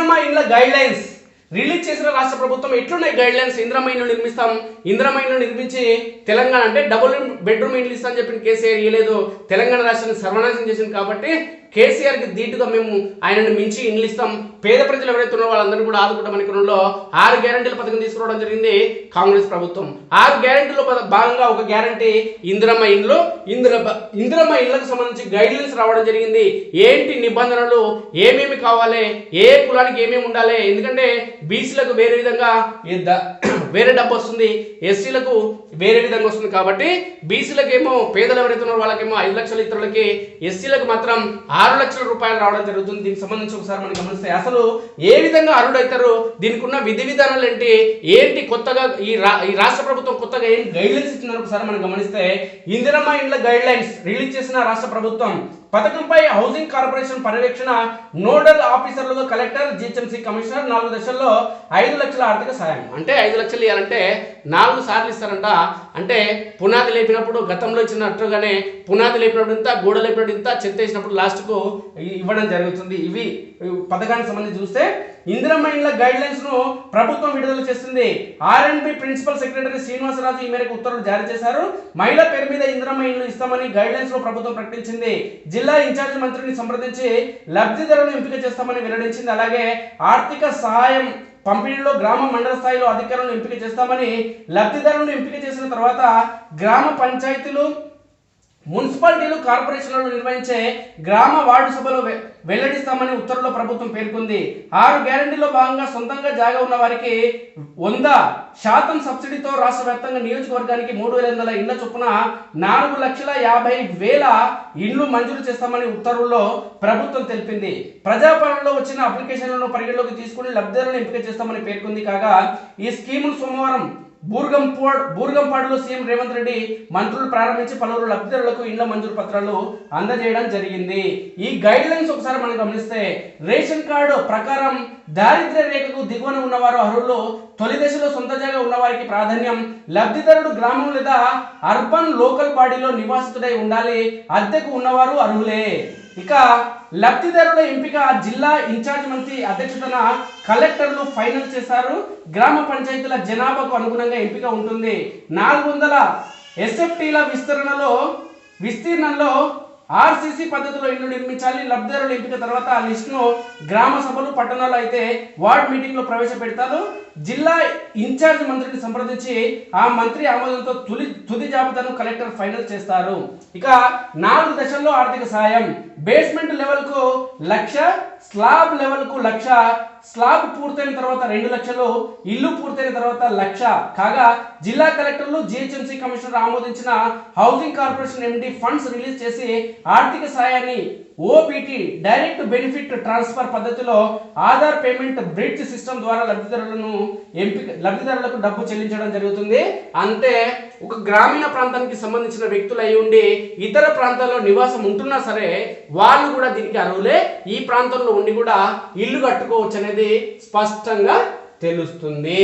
Guide lines release చేసిన రాష్ట్ర ప్రభుత్వం ఎట్లున్నాయి గైడ్ లైన్స్ ఇంద్రమ నిర్మిస్తాం. ఇంద్రమ్మ ఇండ్లు నిర్మించి తెలంగాణ అంటే డబుల్ బెడ్రూమ్ ఇండ్లు ఇస్తామని చెప్పిన కేసీఆర్ ఇవ్వలేదు తెలంగాణ రాష్ట్రాన్ని సర్వనాశనం చేసింది కాబట్టి కేసీఆర్కి ధీటుగా మేము ఆయనను మించి ఇండ్లు ఇస్తాం. పేద ప్రజలు ఎవరైతే ఉన్నారో వాళ్ళందరినీ కూడా ఆదుకుంటామని క్రమంలో ఆరు గ్యారంటీల పథకం తీసుకురావడం జరిగింది కాంగ్రెస్ ప్రభుత్వం. ఆరు గ్యారంటీలో భాగంగా ఒక గ్యారంటీ ఇందిరమ్మ ఇండ్లు ఇందిర ఇందిరమ్మ ఇళ్ళకు సంబంధించి గైడ్లైన్స్ రావడం జరిగింది. ఏంటి నిబంధనలు? ఏమేమి కావాలి? ఏ కులానికి ఏమేమి ఉండాలి? ఎందుకంటే బీసీలకు వేరే విధంగా వేరే డబ్బు వస్తుంది ఎస్సీలకు వేరే విధంగా వస్తుంది కాబట్టి బీసీలకు ఏమో పేదలు ఎవరైతే ఉన్నారో వాళ్ళకేమో ఐదు లక్షల ఇతరులకి ఎస్సీలకు మాత్రం ఆరు లక్షల రూపాయలు రావడం జరుగుతుంది. దీనికి సంబంధించి ఒకసారి మనం గమనిస్తే అసలు ఏ విధంగా అర్హుడవుతారు దీనికి ఉన్న విధి విధానాలు ఏంటి? ఏంటి కొత్తగా ఈ రా ఈ రాష్ట్ర ప్రభుత్వం కొత్తగా ఏం గైడ్లైన్స్ ఇచ్చిందని ఒకసారి మనం గమనిస్తే ఇందిరమ్మ ఇండ్ల గైడ్లైన్స్ రిలీజ్ చేసిన రాష్ట్ర ప్రభుత్వం పథకంపై హౌసింగ్ కార్పొరేషన్ పర్యవేక్షణ నోడల్ ఆఫీసర్లుగా కలెక్టర్ జిహెచ్ఎంసీ కమిషనర్ నాలుగు దశల్లో ఐదు లక్షల ఆర్థిక సాయం. అంటే ఐదు లక్షలు చేయాలంటే నాలుగు సార్లు ఇస్తారంట. అంటే పునాది లేపినప్పుడు గతంలో ఇచ్చినట్టుగానే పునాది లేపినప్పుడు ఇంత గోడ లేపినప్పుడు ఇంత చెత్త వేసినప్పుడు లాస్ట్కు ఇవ్వడం జరుగుతుంది. ఇవి పథకానికి సంబంధించి చూస్తే ఇందిరమ్మ ఇండ్ల గైడ్ లైన్స్ను ప్రభుత్వం విడుదల చేస్తుంది. ఆర్ఎండ్బి ప్రిన్సిపల్ సెక్రటరీ శ్రీనివాసరాజు ఈ మేరకు ఉత్తర్వులు జారీ చేశారు. మహిళ పేరు మీద ఇందిరమ్మ ఇండ్లు ఇస్తామని గైడ్ లైన్స్లో ప్రభుత్వం ప్రకటించింది. జిల్లా ఇన్ఛార్జ్ మంత్రిని సంప్రదించి లబ్ధిదారులను ఎంపిక చేస్తామని వెల్లడించింది. అలాగే ఆర్థిక సహాయం పంపిణీలో గ్రామ మండల స్థాయిలో అధికారులను ఎంపిక చేస్తామని లబ్ధిదారులను ఎంపిక చేసిన తర్వాత గ్రామ పంచాయతీలు మున్సిపాలిటీలు కార్పొరేషన్లను నిర్వహించే గ్రామ వార్డు సభలో వెల్లడిస్తామని ఉత్తర్వులో ప్రభుత్వం పేర్కొంది. ఆరు గ్యారంటీలో భాగంగా సొంతంగా జాగా ఉన్న వారికి వంద శాతం సబ్సిడీతో రాష్ట్ర వ్యాప్తంగా నియోజకవర్గానికి మూడు వేల వందల ఇళ్ళ చొప్పున నాలుగు లక్షల యాభై వేల ఇండ్లు మంజూరు చేస్తామని ఉత్తర్వుల్లో ప్రభుత్వం తెలిపింది. ప్రజాపాలనలో వచ్చిన అప్లికేషన్లను పరిగణలోకి తీసుకుని లబ్ధిదారులను ఎంపిక చేస్తామని పేర్కొంది. కాగా ఈ స్కీమును సోమవారం బూర్గంపాడ్ బూర్గంపాడులో సీఎం రేవంత్ రెడ్డి మంత్రులు ప్రారంభించి పలువురు లబ్ధిదారులకు ఇండ్ల మంజూరు పత్రాలు అందజేయడం జరిగింది. ఈ గైడ్ లైన్స్ ఒకసారి మనం గమనిస్తే రేషన్ కార్డు ప్రకారం దారిద్ర్య రేఖకు దిగువన ఉన్నవారు అర్హులు తొలి దశలో సొంత జాగా ఉన్నవారికి ప్రాధాన్యం లబ్ధిదారుడు గ్రామం లేదా అర్బన్ లోకల్ బాడీలో నివాసితుడై ఉండాలి అద్దెకు ఉన్నవారు అర్హులే. ఇక లబ్ధిదారుల ఎంపిక జిల్లా ఇన్ఛార్జ్ మంత్రి అధ్యక్షతన కలెక్టర్లు ఫైనల్ చేశారు. గ్రామ పంచాయతీల జనాభాకు అనుగుణంగా ఎంపిక ఉంటుంది. నాలుగు వందల ఎస్ఎఫ్టీల విస్తరణలో విస్తీర్ణంలో ఆర్సీసీ పద్ధతిలో ఇల్లు నిర్మించాలి లబ్ధిదారుల ఎంపిక తర్వాత ఆ లిస్టును గ్రామ సభలు పట్టణాలు అయితే వార్డ్ మీటింగ్లో ప్రవేశపెడతారు. జిల్లా ఇన్ఛార్జ్ మంత్రిని సంప్రదించి ఆ మంత్రి ఆమోదంతో తులి తుది జాబితాను కలెక్టర్ ఫైనల్ చేస్తారు. ఇక నాలుగు దశల్లో ఆర్థిక సాయం. బేస్మెంట్ లెవెల్కు లక్ష స్లాబ్ లెవెల్కు లక్ష స్లాబ్ పూర్తయిన తర్వాత రెండు లక్షలు ఇల్లు పూర్తయిన తర్వాత లక్ష. కాగా జిల్లా కలెక్టర్లు జిహెచ్ఎంసీ కమిషనర్ ఆమోదించిన housing corporation MD funds release చేసి ఆర్థిక సాయాన్ని ఓపీటీ డైరెక్ట్ బెనిఫిట్ ట్రాన్స్ఫర్ పద్ధతిలో ఆధార్ పేమెంట్ బ్రిడ్జ్ సిస్టమ్ ద్వారా లబ్ధిదారులను ఎంపిక లబ్ధిదారులకు డబ్బు చెల్లించడం జరుగుతుంది. అంటే ఒక గ్రామీణ ప్రాంతానికి సంబంధించిన వ్యక్తులు అయి ఉండి ఇతర ప్రాంతాల్లో నివాసం ఉంటున్నా సరే వాళ్ళు కూడా దీనికి అర్హులే. ఈ ప్రాంతంలో ఉండి కూడా ఇల్లు కట్టుకోవచ్చు అనేది స్పష్టంగా తెలుస్తుంది.